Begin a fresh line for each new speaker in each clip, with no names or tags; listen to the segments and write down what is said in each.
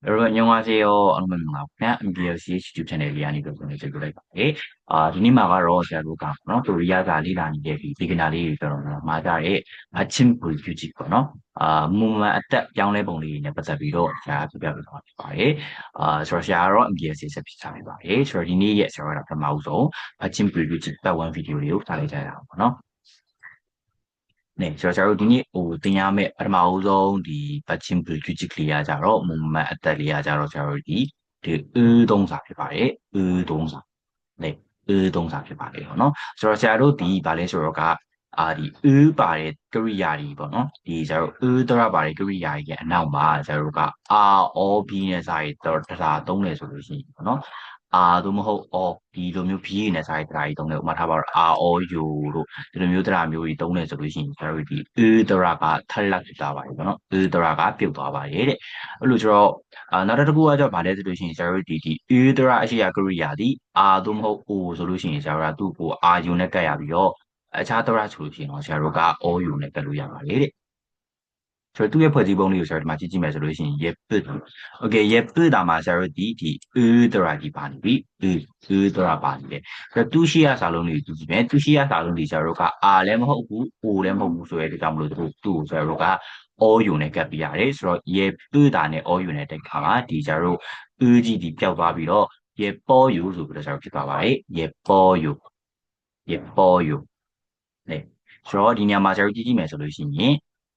여러분 안녕하세 요. 아노마입니 다. MBLCH 유튜브 채널 리안이 교수님 제주를 해. 아, 누님아가로 제가 뭐 리아가 리라는 게 비기나리 그런 마다의 받침 불규칙 거 너. 아, 몸만 아딱 양래 봉리에 빠져비로 제가 비벼를 더 봐 요. 아, 저 샤로 MBLCH 비슷하게 봐 요. 저 리니에 저랑 마우소 받침 불규칙 따원 비디오를 다 내자 요. 거 너. န်းဗီဒီယိုလေးကိုထားလိုက်ကြရအောင်ပေါ့နော်။ねကျွန်တော်တို့ဒီနေ့ဟိုသင်ရမယ့်ပထမဦးဆုံးဒီ batching bridge ကလေးရကြတော့ movement အသက်လေးရကြတော့ကျွန်တော်တို့ဒီဒီအသုံးစာဖြစ်ပါတယ်အသုံးစာねအသုံးစာဖြစ်ပါတယ်ပေါ့နော်ဆိုတော့ဆရာတို့ဒီဗာလဲဆိုတော့ကအာဒီအပါတဲ့ကရိယာတွေပေါ့နော်ဒီကျတော့အတရပါတဲ့ကရိယာတွေရဲ့အနောက်မှာကျတော့က R O B နဲ့စာရေးတော့တရားသုံးတယ်ဆိုလို့ရှိရင်ပေါ့နော် အာသို့မဟုတ်အော်ဒီလိုမျိုး BA နဲ့စာရေးတရားကြီးသုံးတယ်ဥပမာထားပါတော့ ROU တို့ဒီလိုမျိုးတရားမျိုးကြီးသုံးတယ်ဆိုလို့ရှိရင်ကျွန်တော်တို့ဒီ A တရားကထက်လက်ဖြစ်သွားပါတယ်ပေါ့နော် A တရားကပြုတ်သွားပါတယ်တဲ့အဲ့လိုကျတော့အာနောက်တစ်ခုကကျတော့ဗာလဲဆိုလို့ရှိရင်ကျွန်တော်တို့ဒီဒီ A တရားအရှိရာကရိယာဒီ R သို့မဟုတ် O ဆိုလို့ရှိရင်ကျွန်တော်တို့ကသူ့ကို RU နဲ့ကတ်ရပြီးတော့အခြားတရားဆိုလို့ရှိရင်တော့ဆရာတို့က OU နဲ့ကတ်လို့ရပါတယ်တဲ့ ဆိုတော့သူ့ရဲ့ဖွဲ့စည်းပုံလေးကိုဆရာတို့ဒီမှာကြည့်ကြည့်မယ်ဆိုလို့ရှိရင် yeput okay yeput ဒါမှဆရာတို့ဒီဒီ e တရာကြီးပါနေပြီ e e တရာပါနေတယ်ဆိုတော့သူရှိရစာလုံးလေးကြည့်ကြည့်မယ်သူရှိရစာလုံးလေးဆရာတို့က r လည်းမဟုတ်ဘူး o လည်းမဟုတ်ဘူးဆိုတဲ့အတွက်ကြောင့်မလို့သူသူ့ကိုဆရာတို့က OU နဲ့ကပ်ပြရတယ်ဆိုတော့ yeput ဒါနဲ့ OU နဲ့တက်ခါမှာဒီဆရာတို့ e ကြီးဒီပျောက်သွားပြီးတော့ yepoyu ဆိုပြီးတော့ဆရာတို့ဖြစ်သွားပါတယ် yepoyu yepoyu 네ဆိုတော့ဒီနေရာမှာဆရာတို့ကြည့်ကြည့်မယ်ဆိုလို့ရှိရင်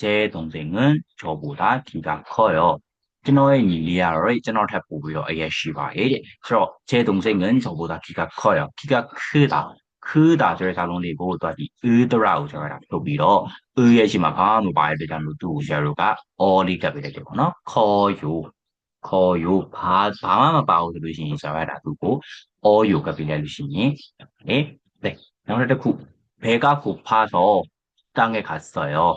제 동생은 저보다 키가 커요. ကျွန်တော်ရဲ့ ညီလေးကတော့ကျွန်တော်ထက်ပိုပြီးတော့အရက်ရှိပါတယ်တဲ့ဆိုတော့제 동생은 저보다 키가 커요 키가 크다 크다 ဆိုတဲ့စာလုံးလေးကိုသူကဒီ 으더라 ကိုပြောတာထုတ်ပြီးတော့ 으 ရဲ့ရှိမှာဘာမှမပါတဲ့အတွက်ကြောင့်လို့သူ့ကိုဆရာတို့က all လေးကပ်ပေးလိုက်တယ်ပေါ့နော် 커요 커요 ဘာဘာမှမပါဘူးဆိုလို့ရှိရင်ဆရာကဒါသူ့ကို all ကိုကပ်ပေးလိုက်လို့ရှိရင်ဟဲ့နောက်တစ်ခု배가 고파서 땅에 갔어요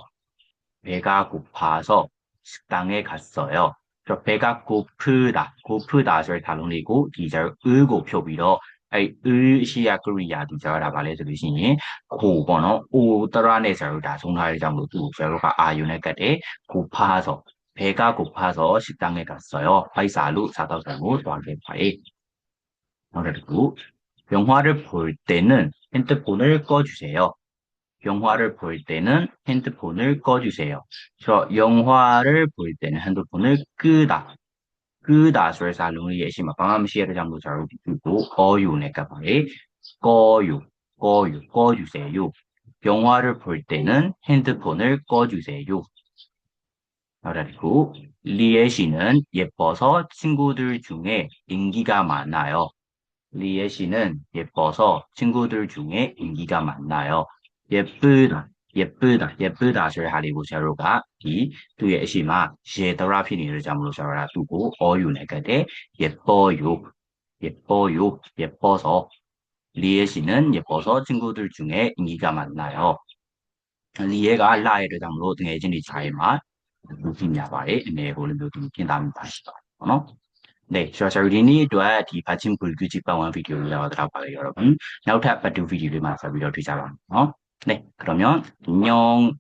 배가 고파서 식당에 갔어요. 그 배가 고프다. 고프다를 다루고 이절 의고 표비로 의시야 그리야 디자라 발레 들으시니 고번호 오더라네서 다송할 정도 두 절과 아윤의 까대 고파서 배가 고파서 식당에 갔어요. 파이사루 사다성우 도안게 파이. 그리고 영화를 볼 때는 핸드폰을 꺼주세요. 영화를 볼 때는 핸드폰을 꺼주세요. 저 영화를 볼 때는 핸드폰을 끄다. 끄다 설사 롱이 예시마 방암 시에를 장도 잘 듣고 어유네 까봐에 꺼요 꺼요 꺼주세요. 영화를 볼 때는 핸드폰을 꺼주세요. 그리고 리에 씨는 예뻐서 친구들 중에 인기가 많아요. 리에 씨는 예뻐서 친구들 중에 인기가 많나요? 예쁘다 예쁘다 예쁘다 ဆိုတဲ့ဟာလေးကိုဆရာတို့ကဒီသူ့ရဲ့အရှိမရေတရဖြစ်နေတဲ့ကြောင့်မလို့ဆရာတို့ကသူ့ကို all you နဲ့ကတ်တယ်예뻐요 예뻐요 예뻐서 리에 씨는 예뻐서 친구들 중에 인기가 많나요? 리에가 လာရဲ့အတွက်ကြောင့်မလို့တကယ်ချင်းဒီခြားရဲ့မှာလူကြီးများပါတယ်အနေကိုလည်းမျိုးသူကျင်းသားမိပါရှိပါတယ်ပေါ့နော်네ဆိုတော့ဆရာတို့ဒီနေ့အတွက်ဒီ patching bulguji ပတ်ဝန်းဗီဒီယိုလေးတော့တော့ပါလေရောတော့နောက်ထပ်ပတ်တူဗီဒီယိုလေးမှာဆက်ပြီးတော့တွေ့ကြပါမယ်နော် 네 그러면 안녕